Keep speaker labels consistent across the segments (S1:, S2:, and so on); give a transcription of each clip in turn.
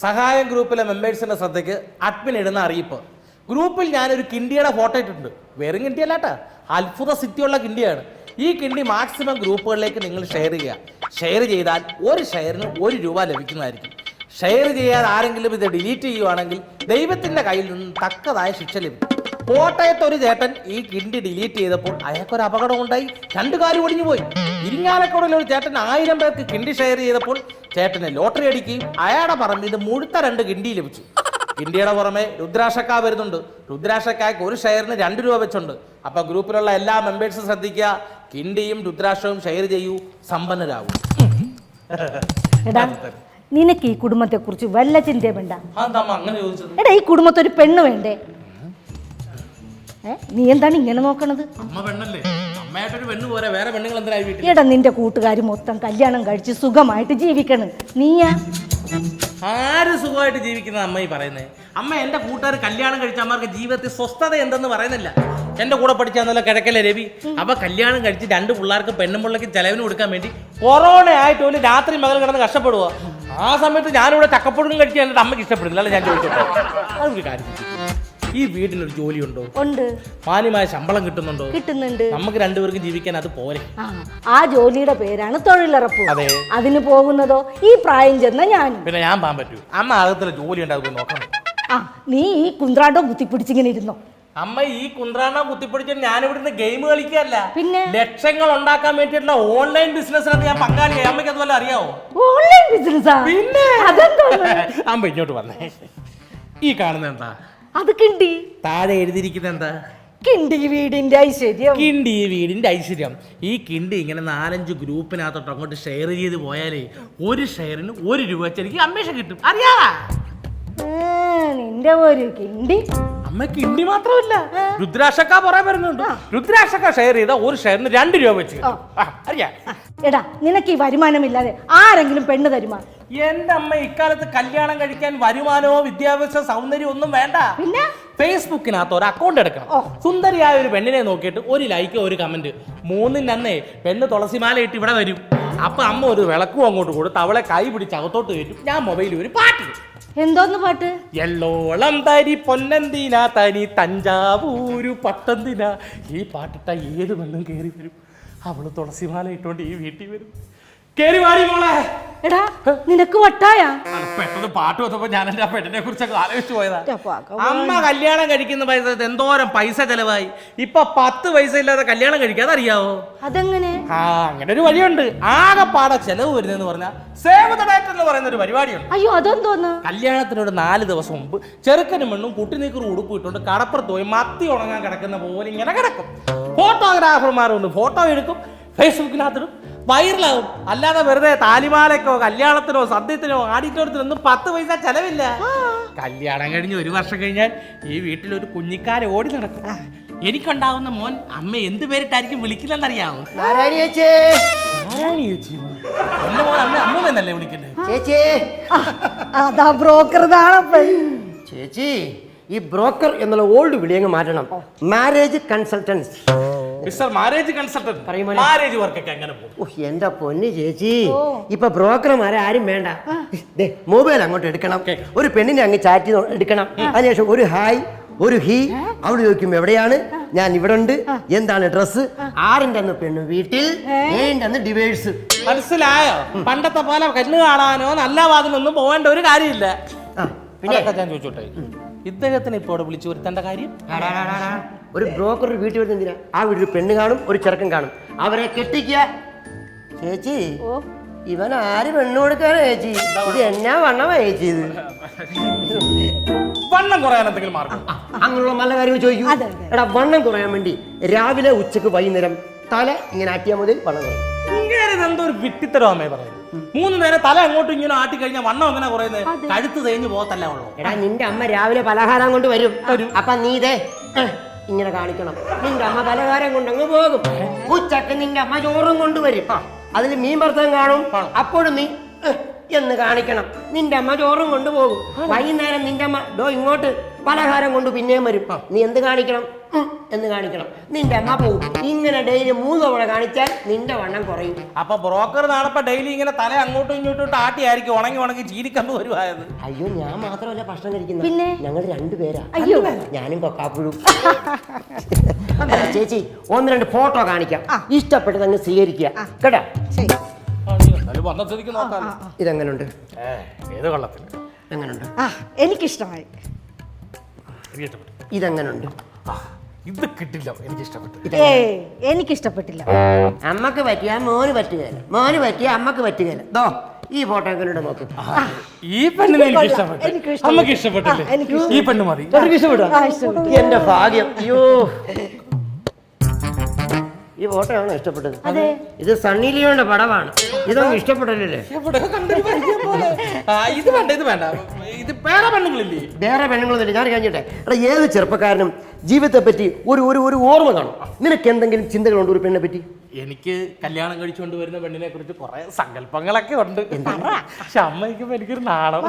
S1: സഹായം ഗ്രൂപ്പിലെ മെമ്പേഴ്സിന്റെ ശ്രദ്ധയ്ക്ക് അഡ്മിൻ ഇടുന്ന അറിയിപ്പ്. ഗ്രൂപ്പിൽ ഞാനൊരു കിണ്ടിയുടെ ഫോട്ടോ ഇട്ടിട്ടുണ്ട്. വെറും കിണ്ടിയല്ലാട്ടാ. അത്ഭുത സിറ്റിയുള്ള കിണ്ടിയാണ്. ഈ കിണ്ടി മാക്സിമം ഗ്രൂപ്പുകളിലേക്ക് നിങ്ങൾ ഷെയർ ചെയ്യുക. ഷെയർ ചെയ്താൽ ഒരു ഷെയറിന് ഒരു രൂപ ലഭിക്കുന്നതായിരിക്കും. ഷെയർ ചെയ്യാൻ ആരെങ്കിലും ഇത് ഡിലീറ്റ് ചെയ്യുവാണെങ്കിൽ ദൈവത്തിന്റെ കയ്യിൽ നിന്ന് തക്കതായ ശിക്ഷ ലഭിക്കും. കോട്ടയത്ത് ഒരു ചേട്ടൻ ഈ കിണ്ടി ഡിലീറ്റ് ചെയ്തപ്പോൾ അയാൾക്കൊരു അപകടം ഉണ്ടായി. രണ്ടു കാലും ഒടിഞ്ഞു പോയി ഒരു ചേട്ടൻ ആയിരം പേർക്ക് കിണ്ടി ഷെയർ ചെയ്തപ്പോൾ ചേട്ടന് ലോട്ടറി അടിക്കുകയും അയാളുടെ പറമ്പിൽ നിന്ന് മുഴുത്ത രണ്ട് കിണ്ടി ലഭിച്ചു കിണ്ടിയുടെ പുറമെ രുദ്രാക്ഷക്ക വരുന്നുണ്ട്. രുദ്രാക്ഷക്കായ്ക്ക് ഒരു ഷെയറിന് രണ്ട് രൂപ വെച്ചുണ്ട്. അപ്പൊ ഗ്രൂപ്പിലുള്ള എല്ലാ മെമ്പേഴ്സും ശ്രദ്ധിക്കുക. കിണ്ടിയും രുദ്രാക്ഷവും ഷെയർ ചെയ്യൂ. സമ്പന്നരാകും
S2: എടാ നിനക്ക് ഈ കുടുംബത്തെ കുറിച്ച് വല്ല ചിന്തയും വേണ്ട?
S1: അങ്ങനെ ചോദിച്ചത്?
S2: എടാ ഈ കുടുംബത്തൊരു ഒരു പെണ്ണ് വേണ്ടേ? ഏ നീ എന്താണ് ഇങ്ങനെ നോക്കണത്?
S1: അമ്മ പെണ്ണല്ലേ? അമ്മയായിട്ടൊരു പെണ്ണ് പോരാ വേറെ പെണ്ണുങ്ങൾ എന്തിനായി വീട്ടിൽ?
S2: എടാ നിന്റെ കൂട്ടുകാർ മൊത്തം കല്യാണം കഴിച്ച് സുഖമായിട്ട് ജീവിക്കണം. നീയാ?
S1: ആര് സുഖമായിട്ട് ജീവിക്കുന്ന അമ്മ ഈ പറയുന്നത് അമ്മ എന്റെ കൂട്ടുകാർ കല്യാണം കഴിച്ച അമ്മമാർക്ക് ജീവിതത്തിൽ സ്വസ്ഥത എന്തെന്ന് പറയുന്നില്ല. എന്റെ കൂടെ പഠിച്ച നല്ല കിഴക്കല്ലേ രവി? അപ്പൊ കല്യാണം കഴിച്ച് രണ്ട് പിള്ളേർക്ക് പെണ്ണും പിള്ളേക്ക് ചെലവിന് കൊടുക്കാൻ വേണ്ടി കൊറോണ ആയിട്ട് ഒരു രാത്രി മകൾ കിടന്ന് കഷ്ടപ്പെടുക ആ സമയത്ത് ഞാനിവിടെ ചക്കപ്പൊടും കഴിച്ച് എന്റെ അമ്മയ്ക്ക് ഇഷ്ടപ്പെടുന്നില്ല. അല്ല ഞാൻ ചോദിച്ചോട്ടെ? അതൊരു കാര്യം. ഈ വീടിനൊരു ജോലിയുണ്ടോ?
S2: ഉണ്ട്.
S1: മാന്യമായ ശമ്പളം കിട്ടുന്നുണ്ടോ?
S2: കിട്ടുന്നുണ്ട്.
S1: നമുക്ക് രണ്ടുപേർക്കും ജീവിക്കാൻ അത് പോരെ.
S2: ആ ജോലിയുടെ പേരാണ് തൊഴിലുറപ്പ്.
S1: അതെ.
S2: അതിന് പോകുന്നതോ? ഈ പ്രായം ചെന്ന ഞാൻ.
S1: പിന്നെ ഞാൻ പോകാൻ പറ്റൂ. അമ്മ അകത്തുള്ള ജോലി ഉണ്ടാകും നോക്കണം.
S2: ആ നീ ഈ കുന്ത്രാണ്ടോ കുത്തിപ്പിടിച്ചിങ്ങനെ ഇരുന്നോ
S1: അമ്മ ഈ കുന്ത്രാണ കുത്തിപ്പിടിച്ച ഞാൻ ഇവിടുന്ന് ഗെയിം കളിക്കല്ല
S2: പിന്നെ?
S1: ലക്ഷങ്ങൾ ഉണ്ടാക്കാൻ വേണ്ടിയിട്ടുള്ള ഓൺലൈൻ ബിസിനസ്സിനകത്ത് ഞാൻ പങ്കാളിയായി അമ്മയ്ക്ക് അതുപോലെ അറിയാവോ?
S2: ഓൺലൈൻ ബിസിനസ്സാ
S1: പിന്നെ? അമ്മ ഇങ്ങോട്ട് വന്നേ. ഈ കാണുന്ന എന്താ?
S2: അത് കിണ്ടി.
S1: താഴെ എഴുതിയിരിക്കുന്നത് എന്താ?
S2: കിണ്ടി വീടിന്റെ ഐശ്വര്യം.
S1: കിണ്ടി വീടിന്റെ ഐശ്വര്യം. ഈ കിണ്ടി ഇങ്ങനെ നാലഞ്ച് ഗ്രൂപ്പിനകത്തോട്ട് അങ്ങോട്ട് ഷെയർ ചെയ്ത് പോയാലേ ഒരു ഷെയറിന് ഒരു രൂപ വെച്ച് എനിക്ക് അമ്മേഷ കിട്ടും.
S2: അറിയാ നിന്റെ ഒരു കിണ്ടി.
S1: അമ്മ കിണ്ടി മാത്രമല്ല. രുദ്രാക്ഷക്ക പറയാൻ വരുന്നുണ്ട്. രുദ്രാക്ഷക്ക ഷെയർ ചെയ്ത ഒരു ഷെയറിന് രണ്ട് രൂപ വെച്ച്. അറിയാ.
S2: എടാ നിനക്ക് ഈ വരുമാനമില്ലാതെ ആരെങ്കിലും പെണ്ണ് തരുമാ?
S1: എന്റെ അമ്മ ഇക്കാലത്ത് കല്യാണം കഴിക്കാൻ വരുമാനമോ വിദ്യാഭ്യാസ സൗന്ദര്യം ഒന്നും വേണ്ട.
S2: പിന്നെ?
S1: ഫേസ്ബുക്കിനകത്ത് ഒരു അക്കൗണ്ട് എടുക്കണം. സുന്ദരിയായ ഒരു പെണ്ണിനെ നോക്കിയിട്ട് ഒരു ലൈക്ക് ഒരു കമന്റ് മൂന്നിനന്നേ പെണ്ണ് തുളസിമാല ഇട്ട് ഇവിടെ വരും. അപ്പൊ അമ്മ ഒരു വിളക്കും അങ്ങോട്ട് കൊടുത്ത് അവളെ കൈ പിടിച്ച് അകത്തോട്ട് കയറ്റും. ഞാൻ മൊബൈലിൽ ഒരു പാട്ട്
S2: എന്തോന്ന് പാട്ട്?
S1: എല്ലോളം തരി പൊന്നന്തിന തനി തഞ്ചാവൂരു പട്ടന്തിന? ഈ പാട്ടിട്ട ഏത് പെണ്ണും കയറി വരും. അവൾ തുളസിമാല ഇട്ടോണ്ട് ഈ വീട്ടിൽ വരും. കേറി വാടി മോളെ.
S2: എടാ നിനക്ക് വട്ടായ?
S1: പെട്ടെന്ന് പാട്ട് വന്നപ്പോ ഞാൻ എന്റെ പെട്ടിനെ കുറിച്ചൊക്കെ ആലോചിച്ചു പോയതാ. അമ്മ കല്യാണം കഴിക്കുന്ന പൈസ എന്തോരം പൈസ ചെലവായി. ഇപ്പൊ പത്ത് പൈസ ഇല്ലാതെ കല്യാണം കഴിക്കാതെ അറിയാവോ?
S2: അതെങ്ങനെ?
S1: ആ അങ്ങനെ ഒരു വഴിയുണ്ട്. ആകെപ്പാടെ ചെലവ് വരുന്നതെന്ന് പറഞ്ഞാൽ സേവ് ദ ഡേറ്റ് എന്ന് പറയുന്ന ഒരു പരിപാടിയുണ്ട്.
S2: അയ്യോ അതെന്തോന്ന്?
S1: കല്യാണത്തിനോട് നാല് ദിവസം മുമ്പ് ചെറുക്കനും പെണ്ണും കുട്ടിനീക്കറും ഉടുപ്പ് ഇട്ടുകൊണ്ട് കടപ്പുറത്ത് പോയി മത്തി ഉണങ്ങാൻ കിടക്കുന്ന പോലെ ഇങ്ങനെ കിടക്കും. ഫോട്ടോഗ്രാഫർമാരുണ്ട് ഫോട്ടോ എടുക്കും. ഫേസ്ബുക്കിനകത്തിടും വൈറലാവും. അല്ലാതെ വെറുതെ താലിമാലക്കോ കല്യാണത്തിനോ സദ്യത്തിനോ ആഡിറ്റോറിയത്തിനൊന്നും പത്ത് പൈസ ചെലവില്ല. കല്യാണം കഴിഞ്ഞ് ഒരു വർഷം കഴിഞ്ഞാൽ ഈ വീട്ടിൽ ഒരു കുഞ്ഞിക്കാരെ ഓടി നടക്കും. എനിക്കുണ്ടാവുന്ന മോൻ അമ്മ എന്ത് പേരിട്ടായിരിക്കും വിളിക്കില്ലെന്നറിയാമോ? എന്റെ മോൻ അമ്മ അമ്മൂന്നല്ലേ വിളിക്കുന്നത്?
S3: ചേച്ചി.
S2: ആ, അതാ ബ്രോക്കർ
S3: ചേച്ചി ഈ ബ്രോക്കർ എന്നുള്ള ഓൾഡ് വിളിയങ്ങ് മാറ്റണം. Marriage consultants.
S1: Mister marriage consultant. Marriage വർക്കൊക്കെ എങ്ങനെ പോകും?
S3: ഓ എന്റെ പൊന്ന് ചേച്ചി. ഇപ്പൊ ബ്രോക്കർമാരെ ആരും വേണ്ട. ദേ മൊബൈൽ അങ്ങോട്ട് എടുക്കണം. ഒരു പെണ്ണിനെ അങ്ങ് ചാറ്റ് ചെയ്ത് എടുക്കണം. അതിനുശേഷം ഒരു ഹായ് ഒരു ഹീ അവിടെ ചോദിക്കും എവിടെയാണ്? ഞാൻ ഇവിടെ ഉണ്ട്. എന്താണ് ഡ്രസ് ആറിന്റെ അന്ന് പെണ്ണ് വീട്ടിൽ ഏഴിന്റെ അന്ന് ഡിവേഴ്സ്
S1: മനസ്സിലായോ? പണ്ടത്തെ പോലെ കണ്ണു കാണാനോ നല്ല വാതിലൊന്നും പോകേണ്ട ഒരു കാര്യമില്ല.
S3: പിന്നെ?
S1: ഞാൻ ചോദിച്ചോട്ടെ. ഇദ്ദേഹത്തിന് ഇപ്പോൾ വിളിച്ചു വരുത്തേണ്ട കാര്യം.
S3: ഒരു ബ്രോക്കർ വീട്ടിൽ വരുന്ന എന്തിനാ? ആ വീട്ടിൽ പെണ്ണ് കാണും ഒരു ചെറുക്കൻ കാണും. അവരെ കെട്ടിക്കുക. ചേച്ചി
S2: ഓ.
S3: ഇവൻ ആര് പെണ്ണ് കൊടുക്കാനാ ചേച്ചി? ഇത് എന്നാ വണ്ണമാ ചേച്ചി ഇത്?
S1: വണ്ണം കുറയാൻ എന്തെങ്കിലും മാർഗം?
S3: അങ്ങനെയുള്ള നല്ല കാര്യങ്ങൾ ചോദിക്കൂ. എടാ വണ്ണം കുറയാൻ വേണ്ടി രാവിലെ ഉച്ചയ്ക്ക് വൈകുന്നേരം തല ഇങ്ങനെ ആട്ടിയാൽ മതി വണ്ണം കുറയും.
S1: ഇങ്ങനെ ഇതെന്തോ ഒരു വിട്ടിത്തരോ അമ്മേ പറയുന്നത് മൂന്ന് നേരം തല അങ്ങോട്ടും ഇങ്ങനെ ആട്ടി കഴിഞ്ഞാൽ വണ്ണം അങ്ങനെ കുറയുന്നത് കഴുത്ത് തേഞ്ഞു പോകത്തല്ല ഉള്ളൂ.
S3: എടാ നിന്റെ അമ്മ രാവിലെ പലഹാരം കൊണ്ട് വരും. അപ്പൊ നീ ഇതേ ഇങ്ങനെ കാണിക്കണം. നിന്റെ അമ്മ തലകാരം കൊണ്ട് അങ്ങ് പോകും. ഉച്ചയ്ക്ക് നിന്റെ അമ്മ ചോറും കൊണ്ടുവരും. അതിൽ മീൻ ഭർത്തം കാണും. അപ്പോഴും നീ എന്ന് കാണിക്കണം. നിന്റെ അമ്മ ചോറും കൊണ്ടുപോകും. വൈകുന്നേരം നിന്റെ അമ്മ ഡോ ഇങ്ങോട്ട് പലഹാരം കൊണ്ട് പിന്നെയും വരും. നീ എന്ത് കാണിക്കണം? എന്ന് കാണിക്കണം. നിന്റെ അമ്മ പോകും ഇങ്ങനെ ഡെയിലി മൂന്ന് തവണ കാണിച്ചാൽ നിന്റെ വണ്ണം കുറയും.
S1: അപ്പൊ ബ്രോക്കർ നാളെ ഡെയിലി ഇങ്ങനെ തല അങ്ങോട്ടും ഇങ്ങോട്ടും ഇട്ട് ആട്ടിയായിരിക്കും. ഉണങ്ങി ഉണങ്ങി ചീരിക്കമ്പ് വരുവായത്.
S3: അയ്യോ ഞാൻ മാത്രമല്ല ഭക്ഷണം കഴിക്കുന്നത്
S2: പിന്നെ?
S3: ഞങ്ങൾ രണ്ടുപേരാ
S2: അയ്യോ.
S3: ഞാനും കൊക്കാപ്പുഴും. ചേച്ചി ഒന്ന് രണ്ട് ഫോട്ടോ കാണിക്കാം. ഇഷ്ടപ്പെട്ടത് അങ്ങ് സ്വീകരിക്കുക. കേട്ടോ?
S2: ശരി.
S3: ഇതെങ്ങനുണ്ട്?
S1: ഏത് കൊള്ളത്തില്ല
S3: എങ്ങനുണ്ട്?
S2: ആ എനിക്കിഷ്ടമായി.
S3: ഇതെങ്ങനുണ്ട്?
S1: ആ, ഇത് കിട്ടില്ല എനിക്ക് ഇഷ്ടപ്പെട്ടു
S2: ഏ എനിക്കിഷ്ടപ്പെട്ടില്ല.
S3: അമ്മയ്ക്ക് പറ്റിയ മോന് പറ്റുകയില്ല മോന് പറ്റിയ അമ്മയ്ക്ക് പറ്റുകയില്ല ദോ ഈ ഫോട്ടോ എങ്ങനെയുണ്ട് നോക്ക്.
S1: ഈ പെണ്ണിനെ എനിക്ക് ഇഷ്ടപ്പെട്ടു അമ്മയ്ക്ക് ഇഷ്ടപ്പെട്ടില്ലേ?
S2: എനിക്ക്
S1: ഈ പെണ്ണ് മതി.
S2: എനിക്ക് ഇഷ്ടപ്പെട്ടു.
S3: എന്റെ ഭാഗ്യം. അയ്യോ. ഈ ഫോട്ടോ ആണോ ഇഷ്ടപ്പെട്ടത്?
S2: അതെ.
S3: ഇത് സണ്ണി ലിയോന്റെ പടമാണ്. ഇതൊന്നും ഇഷ്ടപ്പെടല്ലേ
S1: എവിടെയോ കണ്ടൊരു പരിചയം പോലെ. ആ, ഇത് വേണ്ട ഇത് വേണ്ട. ഇത് വേറെ പെണ്ണുങ്ങളില്ലേ?
S3: വേറെ പെണ്ണുങ്ങളൊന്നുമില്ല ഞാൻ കഴിഞ്ഞിട്ടെ എടാ ഏത് ചെറുപ്പക്കാരനും ജീവിതത്തെ പറ്റി ഒരു ഒരു ഒരു ഓർമ്മ കാണും. നിനക്ക് എന്തെങ്കിലും ചിന്തകളുണ്ട് ഒരു പെണ്ണെ പറ്റി?
S1: എനിക്ക് കല്യാണം കഴിച്ചുകൊണ്ട് വരുന്ന പെണ്ണിനെ കുറിച്ച് കുറെ സങ്കല്പങ്ങളൊക്കെ ഉണ്ട്. പക്ഷെ അമ്മയ്ക്കുമ്പോ എനിക്കൊരു നാണം.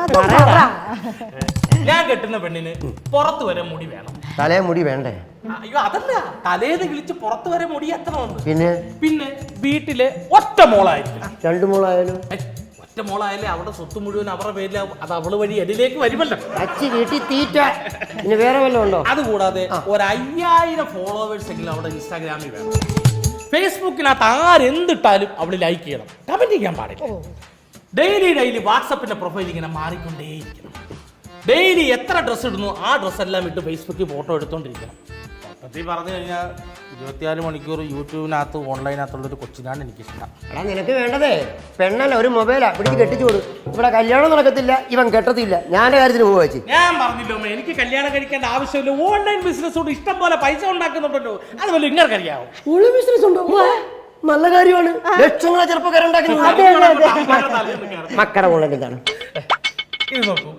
S1: ഞാൻ കെട്ടുന്ന പെണ്ണിന് പുറത്തു വരെ മുടി വേണം.
S3: തലേ മുടി വേണ്ടേ?
S1: അയ്യോ അതല്ല. തലേന്ന് കിളിച്ച് പുറത്തു വരെ മുടി എത്ര
S3: പിന്നെ?
S1: പിന്നെ വീട്ടിലെ ഒറ്റ മോളായിരിക്കും.
S3: രണ്ടു മോളായാലും?
S1: ഒറ്റ മോളായാലേ അവിടെ സ്വത്ത് മുഴുവൻ അവരുടെ പേരിൽ അത് അവൾ വഴി എന്നിലേക്ക് വരുമല്ലോ.
S3: അച്ചി വീട്ടിൽ തീറ്റ. പിന്നെ വേറെ വല്ലതും ഉണ്ടോ?
S1: അതുകൂടാതെ ഒരു അയ്യായിരം ഫോളോവേഴ്സ് എങ്കിലും അവിടെ ഇൻസ്റ്റാഗ്രാമിൽ വേണം. ഫേസ്ബുക്കിനകത്ത് ആരെന്തിട്ടാലും അവൾ ലൈക്ക് ചെയ്യണം. കമന്റ് ചെയ്യാൻ പാടില്ല. ഡെയിലി ഡെയിലി വാട്സപ്പിന്റെ പ്രൊഫൈൽ ഇങ്ങനെ മാറിക്കൊണ്ടേയിരിക്കണം ഡെയിലി എത്ര ഡ്രസ്സ് ഇടുന്നു ആ ഡ്രസ്സ് എല്ലാം ഇട്ട് ഫേസ്ബുക്കിൽ ഫോട്ടോ എടുത്തോണ്ടിരിക്കണം. മൊത്തത്തിൽ പറഞ്ഞു കഴിഞ്ഞാൽ ഇരുപത്തിനാല് മണിക്കൂർ യൂട്യൂബിനകത്ത് ഓൺലൈനകത്തുള്ള ഒരു കൊച്ചിനാണ് എനിക്കിഷ്ടം.
S3: എടാ നിനക്ക് വേണ്ടതേ. പെണ്ണല്ല ഒരു മൊബൈലാ പിടിച്ച് കെട്ടിച്ചു കൊടു. ഇവിടെ കല്യാണം നടക്കത്തില്ല ഇവൻ കെട്ടത്തില്ല. ഞാൻ കാര്യത്തിന് പോവാ ചേച്ചി.
S1: ഞാൻ പറഞ്ഞില്ലോ എനിക്ക് കല്യാണം കഴിക്കേണ്ട ആവശ്യമില്ല. ഓൺലൈൻ ബിസിനസ് കൊണ്ട് ഇഷ്ടം പോലെ പൈസ ഉണ്ടാക്കുന്നുണ്ടല്ലോ. അതുപോലെ ഇങ്ങനെ കറിയാവും
S3: ഉള്ള ബിസിനസ് ഉണ്ടോ? നല്ല കാര്യമാണ്. ലക്ഷങ്ങളെ ചെറുപ്പക്കാരുണ്ടാക്കുന്നത് മക്കര എന്താണ്?
S1: ഇത് നോക്കൂ.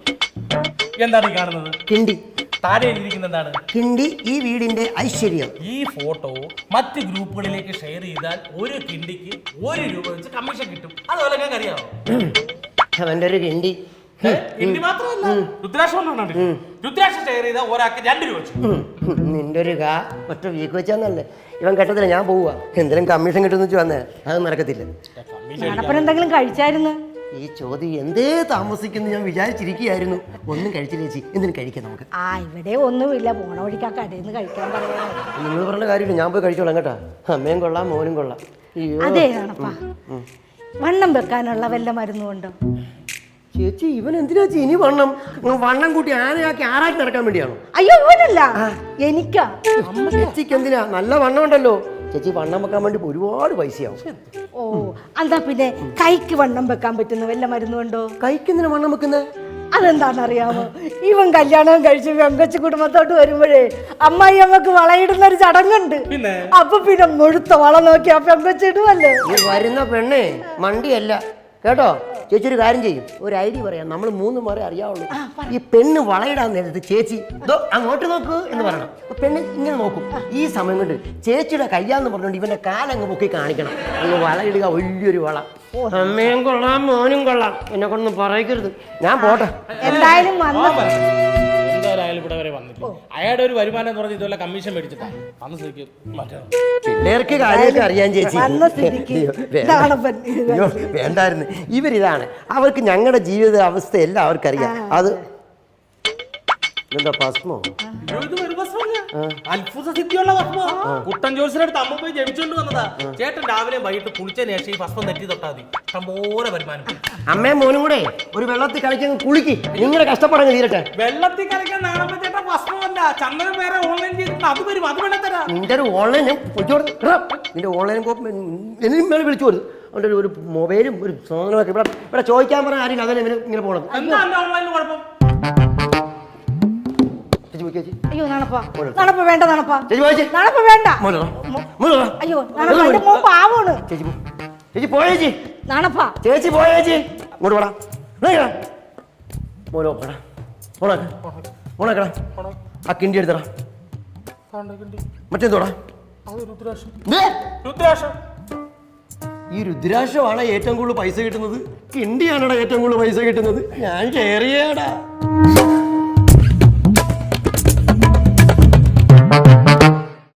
S1: എന്താണ് ഈ കാണുന്നത്?
S3: കിണ്ടി.
S1: താഴെ എഴുതിയിരിക്കുന്നത് എന്താണ്
S3: കിണ്ടി ഈ വീടിന്റെ ഐശ്വര്യം.
S1: ഈ ഫോട്ടോ മറ്റ് ഗ്രൂപ്പുകളിലേക്ക് ഷെയർ ചെയ്താൽ ഒരു കിണ്ടിക്ക് ഒരു രൂപ വെച്ച് കമ്മീഷൻ കിട്ടും. അതുപോലെ ഞാൻ അറിയാമോ
S3: അവന്റെ ഒരു കിണ്ടി.
S1: കിണ്ടി മാത്രമല്ല. രുദ്രാക്ഷം ഒന്നും രുദ്രാക്ഷം ഷെയർ ചെയ്താൽ ഒരാൾക്ക് രണ്ട് രൂപ വെച്ച്.
S3: നിന്റെ ഒരു കാ ഒറ്റ വീക്ക് വെച്ചാന്നല്ലേ. ഇവൻ കെട്ടത്തില്ല ഞാൻ പോവാ എന്തെങ്കിലും കമ്മീഷൻ കിട്ടുന്ന വെച്ച് വന്നേ. അത് നടക്കത്തില്ല
S2: എന്തെങ്കിലും കഴിച്ചായിരുന്നു?
S3: ഈ ചോദ്യം എന്തേ താമസിക്കുന്നു ഞാൻ വിചാരിച്ചിരിക്കുകയായിരുന്നു. ഒന്നും കഴിച്ചില്ല ചേച്ചി. എന്തിനും കഴിക്കാം നമുക്ക്.
S2: ആ ഇവിടെ ഒന്നുമില്ല. പോണ വഴിക്കാ കടയിൽ നിന്ന് കഴിക്കാൻ പറയാം.
S3: നിങ്ങൾ പറഞ്ഞ കാര്യമില്ല. ഞാൻ പോയി കഴിച്ചോളാം കേട്ടോ. അമ്മയും കൊള്ളാം മോനും കൊള്ളാം.
S2: അതെ ആണപ്പാ. വണ്ണം വെക്കാനുള്ള വല്ല മരുന്നുണ്ടോ
S3: ചേച്ചി ഇവൻ എന്തിനാ ചേച്ചി ഇനി വണ്ണം? വണ്ണം കൂട്ടി ആനയാക്കി ആറാക്കി നടക്കാൻ വേണ്ടിയാണോ?
S2: അയ്യോ ഇവനല്ല. എനിക്കാ.
S3: ചേച്ചിക്ക് എന്തിനാ? നല്ല വണ്ണം ഉണ്ടല്ലോ. ചേച്ചി വണ്ണം വെക്കാൻ വേണ്ടി ഒരുപാട് പൈസയാവും.
S2: ഓ എന്താ പിന്നെ കൈക്ക് വണ്ണം വെക്കാൻ പറ്റുന്ന വല്ല മരുന്നുണ്ടോ
S3: കൈക്ക് എന്തിനാ വണ്ണം വെക്കുന്നത്
S2: അതെന്താണെന്നറിയാമോ? ഇവൻ കല്യാണം കഴിച്ച് വെങ്കച്ച് കുടുംബത്തോട്ട് വരുമ്പോഴേ അമ്മായി അമ്മയ്ക്ക് വളയിടുന്ന ഒരു ചടങ്ങുണ്ട്.
S1: പിന്നെ?
S2: അപ്പൊ പിന്നെ മുഴുത്ത വള നോക്കി ആ പെങ്കച്ച്
S3: വരുന്ന പെണ്ണേ മണ്ടിയല്ല. കേട്ടോ? ചേച്ചി ഒരു കാര്യം ചെയ്യും. ഒരു ഐഡിയ പറയാം. നമ്മൾ മൂന്ന് മാറി അറിയാവുള്ളൂ. ഈ പെണ്ണ് വളയിടാൻ നേരത്ത് ചേച്ചി ദോ അങ്ങോട്ട് നോക്ക് എന്ന് പറയണം. പെണ്ണ് ഇങ്ങനെ നോക്കും. ഈ സമയം കൊണ്ട് ചേച്ചിയുടെ കയ്യാന്ന് പറഞ്ഞുകൊണ്ട് ഇവന്റെ കാലങ്ങ് പൊക്കി കാണിക്കണം. അങ്ങ് വളയിടുക വലിയൊരു വള. അമ്മയും കൊള്ളാം മോനും കൊള്ളാം. എന്നെ കൊണ്ടൊന്നും പറയരുത് ഞാൻ പോട്ടെ.
S2: എന്തായാലും വന്ന.
S1: എന്തായാലും ഇവിടെ വരെ വന്നില്ല അയാളുടെ ഒരു വരുമാനം എന്ന് പറഞ്ഞ് ഇതുപോലെ കമ്മീഷൻ മേടിച്ചിട്ടാണ് സ്ഥിതിക്ക്
S3: പിള്ളേർക്ക് കാര്യമൊക്കെ അറിയാൻ ചേച്ചി.
S2: വന്ന സ്ഥിതിക്ക്
S3: അയ്യോ, വേണ്ട.
S2: ഇതാണപ്പൻ
S3: അയ്യോ, വേണ്ടായിരുന്നു. ഇവരിതാണ്. അവർക്ക് ഞങ്ങളുടെ ജീവിത അവസ്ഥ എല്ലാം അവർക്കറിയാം അത് എന്താ ഭസ്മോ.
S1: അത്ഭുത സിദ്ധിയുള്ള ഭസ്മ. കുട്ടൻ ജോസിനടുത്ത് അമ്മ പോയി ജപിച്ചോണ്ട് വന്നതാ. ചേട്ടൻ രാവിലെ വൈകിട്ട് കുളിച്ചതിന് ശേഷം ഈ ഭസ്മം നെറ്റി തൊട്ടാ മതി. ഇഷ്ടംപോലെ വരുമാനം.
S3: അമ്മയും മോനും കൂടെ ഒരു വെള്ളത്തിൽ കളിക്കാൻ കുളിക്ക്. നിങ്ങളുടെ കഷ്ടപ്പാടങ്ങ് തീരട്ടെ.
S1: വെള്ളത്തിൽ കളിക്കാൻ നാണപ്പ ചേട്ടൻ ഭസ്മല്ല ചന്ദനം വേറെ ഓൺലൈൻ ചെയ്തിട്ട് അത് വരും അത് വേണ്ട തരാം.
S3: നിന്റെ ഒരു എടാ, നിന്റെ ഓൺലൈൻ എന്തിനും മേലെ വിളിച്ചു വരും അവന്റെ ഒരു മൊബൈലും ഒരു സാധനമൊക്കെ ഇവിടെ ഇവിടെ ചോദിക്കാൻ പറഞ്ഞ ആരും അതല്ലേ ഇവന് ഇങ്ങനെ പോകണം.
S1: എന്താ ഓൺലൈനിൽ കുഴപ്പം?
S3: ചേച്ചി
S2: അയ്യോ നടപ്പാ നടപ്പ് വേണ്ട നടപ്പാ
S3: ചേച്ചി പോയി ചേച്ചി.
S2: നടപ്പ് വേണ്ട.
S3: മോനോ മോനോ.
S2: അയ്യോ നടപ്പ എന്റെ മോൻ പാവാണ്
S3: ചേച്ചി പോ ചേച്ചി പോയ ചേച്ചി.
S2: നടപ്പാ
S3: ചേച്ചി പോയ ചേച്ചി. ഇങ്ങോട്ട് പോടാ ഇങ്ങോട്ട് മോനോ പോടാ ഓണാക്ക ഓണാക്കടാ ആ കിണ്ടി എടുത്തടാ. മറ്റെന്തോടാ?
S1: അത് രുദ്രാക്ഷം.
S3: ദേ,
S1: രുദ്രാക്ഷം.
S3: ഈ രുദ്രാക്ഷമാണ് ഏറ്റവും കൂടുതൽ പൈസ കിട്ടുന്നത്. കിണ്ടിയാണടാ ഏറ്റവും കൂടുതൽ പൈസ കിട്ടുന്നത്. ഞാൻ ഷെയർ ചെയ്യാടാ